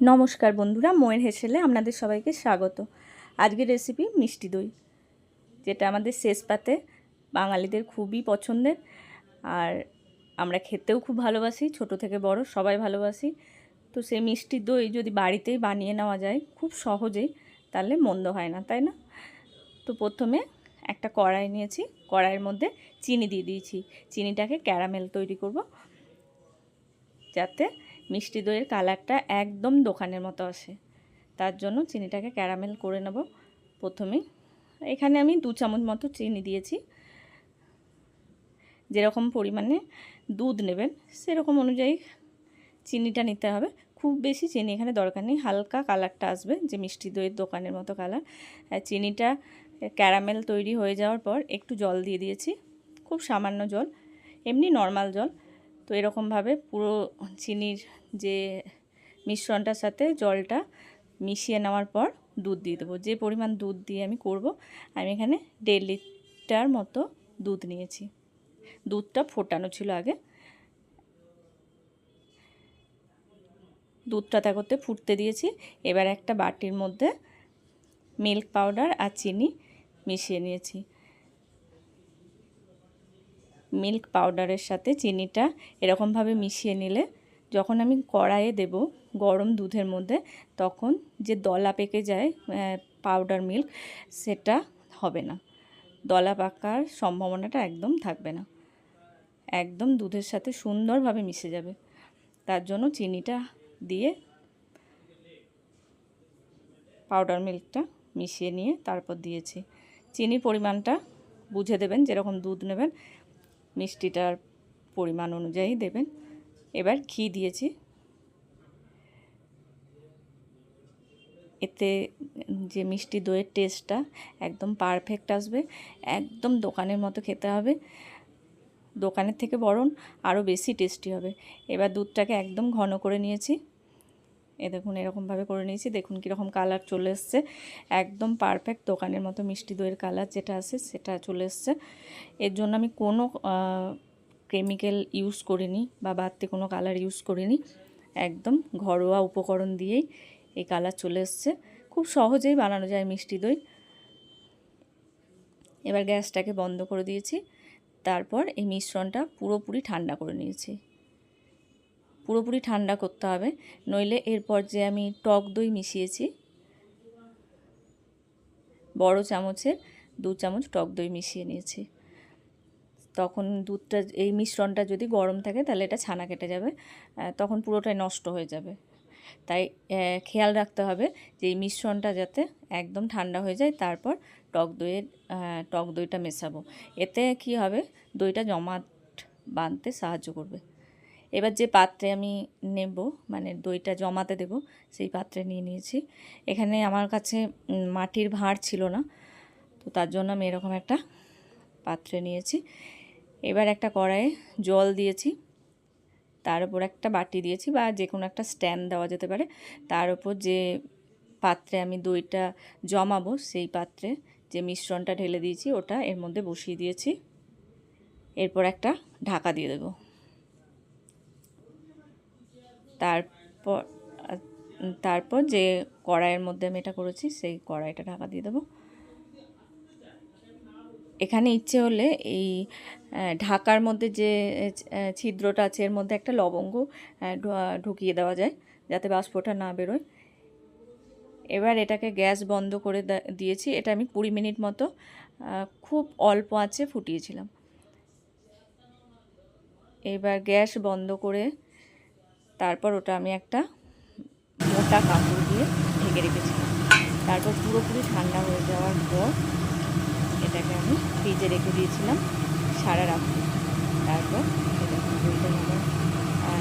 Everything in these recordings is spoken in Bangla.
নমস্কার বন্ধুরা, ময়ের হেসেলে আপনাদের সবাইকে স্বাগত। আজকের রেসিপি মিষ্টি দই, যেটা আমাদের শেষ পাতে বাঙালিদের খুবই পছন্দের আর আমরা খেতেও খুব ভালোবাসি, ছোট থেকে বড় সবাই ভালোবাসি। তো সেই মিষ্টি দই যদি বাড়িতেই বানিয়ে নেওয়া যায় খুব সহজেই, তাহলে মন্দ হয় না, তাই না? তো প্রথমে একটা কড়াই নিয়েছি, কড়াইয়ের মধ্যে চিনি দিয়ে দিয়েছি। চিনিটাকে ক্যারামেল তৈরি করব, যাতে মিষ্টি দইয়ের কালারটা একদম দোকানের মতো আসে। তার জন্য চিনিটাকে ক্যারামেল করে নেব প্রথমেই এখানে আমি দু চামচ মতো চিনি দিয়েছি। যেরকম পরিমাণে দুধ নেবেন, সেরকম অনুযায়ী চিনিটা নিতে হবে। খুব বেশি চিনি এখানে দরকার নেই, হালকা কালারটা আসবে, যে মিষ্টি দইয়ের দোকানের মতো কালার। চিনিটা ক্যারামেল তৈরি হয়ে যাওয়ার পর একটু জল দিয়ে দিয়েছি, খুব সামান্য জল, এমনি নর্মাল জল। তো এরকমভাবে পুরো চিনির যে মিশ্রণটার সাথে জলটা মিশিয়ে নেওয়ার পর দুধ দিয়ে দেবো। যে পরিমাণ দুধ দিয়ে আমি করব, আমি এখানে দেড় লিটার মতো দুধ নিয়েছি। দুধটা ফোটানো ছিল আগে। দুধটা তা করতে ফুটতে দিয়েছি। এবার একটা বাটির মধ্যে মিল্ক পাউডার আর চিনি মিশিয়ে নিয়েছি। মিল্ক পাউডারের সাথে চিনিটা এরকমভাবে মিশিয়ে নিলে যখন আমি কড়াইয়ে দেব গরম দুধের মধ্যে, তখন যে দলা পেকে যায় পাউডার মিল্ক সেটা হবে না। দলা পাকার সম্ভাবনাটা একদম থাকবে না। একদম দুধের সাথে সুন্দরভাবে মিশে যাবে। তার জন্য চিনিটা দিয়ে পাউডার মিল্কটা মিশিয়ে নিয়ে তারপর দিয়েছি। চিনির পরিমাণটা বুঝে দেবেন, যেরকম দুধ নেবেন, মিষ্টিটার পরিমাণ অনুযায়ী দেবেন। এবার ঘি দিয়েছি। এতে যে মিষ্টি দইয়ের টেস্টটা একদম পারফেক্ট আসবে, একদম দোকানের মতো খেতে হবে। দোকানের থেকে বরং আরও বেশি টেস্টি হবে। এবার দুধটাকে একদম ঘন করে নিয়েছি। এ দেখুন এরকমভাবে করে নিয়েছি। দেখুন কীরকম কালার চলে এসছে। একদম পারফেক্ট দোকানের মতো মিষ্টি দইয়ের কালার যেটা আছে সেটা চলে এসছে। এর জন্য আমি কোনো কেমিক্যাল ইউজ করিনি বা বাড়তি কোনো কালার ইউজ করিনি। একদম ঘরোয়া উপকরণ দিয়েই এই কালার চলে এসছে। খুব সহজেই বানানো যায় মিষ্টি দই। এবার গ্যাসটাকে বন্ধ করে দিয়েছি। তারপর এই মিশ্রণটা পুরোপুরি ঠান্ডা করে নিয়েছি। পুরোপুরি ঠান্ডা করতে হবে, নইলে এরপর যে আমি টক দই মিশিয়েছি, বড় চামচের দু চামচ টক দই মিশিয়ে নিয়েছি। তখন দুধটা এই মিশ্রণটা যদি গরম থাকে তাহলে এটা ছানা কেটে যাবে তখন পুরোটাই নষ্ট হয়ে যাবে। তাই খেয়াল রাখতে হবে যে এই মিশ্রণটা যাতে একদম ঠান্ডা হয়ে যায়, তারপর টক দইয়ের টক দইটা মেশাবো। এতে কি হবে? দইটা জমাট বাঁধতে সাহায্য করবে। এবার যে পাত্রে আমি নেব মানে দইটা জমাতে দেব, সেই পাত্রে নিয়ে নিয়েছি। এখানে আমার কাছে মাটির ভাঁড় ছিল না, তো তার জন্য আমি এরকম একটা পাত্রে নিয়েছি। এবার একটা কড়াইয়ে জল দিয়েছি। তার উপর একটা বাটি দিয়েছি বা যে কোনো একটা স্ট্যান্ড দেওয়া যেতে পারে। তার উপর যে পাত্রে আমি দইটা জমাবো, সেই পাত্রে যে মিশ্রণটা ঢেলে দিয়েছি, ওটা এর মধ্যে বসিয়ে দিয়েছি। এরপর একটা ঢাকা দিয়ে দেবো। তারপর তারপর যে কড়াইয়ের মধ্যে আমি এটা করেছি, সেই কড়াইটা ঢাকা দিয়ে দেবো। এখানে ইচ্ছে হলে এই ঢাকার মধ্যে যে ছিদ্রটা আছে, এর মধ্যে একটা লবঙ্গ ঢুকিয়ে দেওয়া যায়, যাতে বাষ্পটা না বেরোয়। এবার এটাকে গ্যাস বন্ধ করে দিয়েছি। এটা আমি কুড়ি মিনিট মতো খুব অল্প আঁচে ফুটিয়েছিলাম। এবার গ্যাস বন্ধ করে তারপর ওটা আমি একটা মোটা কাপড় দিয়ে ঢেকে রেখেছিলাম। তারপর পুরোপুরি ঠান্ডা হয়ে যাওয়ার পর এটাকে আমি ফ্রিজে রেখে দিয়েছিলাম, সারা রাত্রি। তারপর এটা দইটা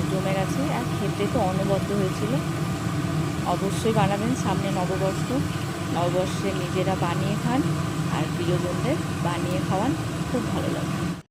জমে গেছে। আর খেতে তো অনবদ্ধ হয়েছিল। অবশ্যই বানাবেন সামনে নববর্ষ। নববর্ষে নিজেরা বানিয়ে খান আর প্রিয়জনদের বানিয়ে খাওয়ান, খুব ভালো লাগে।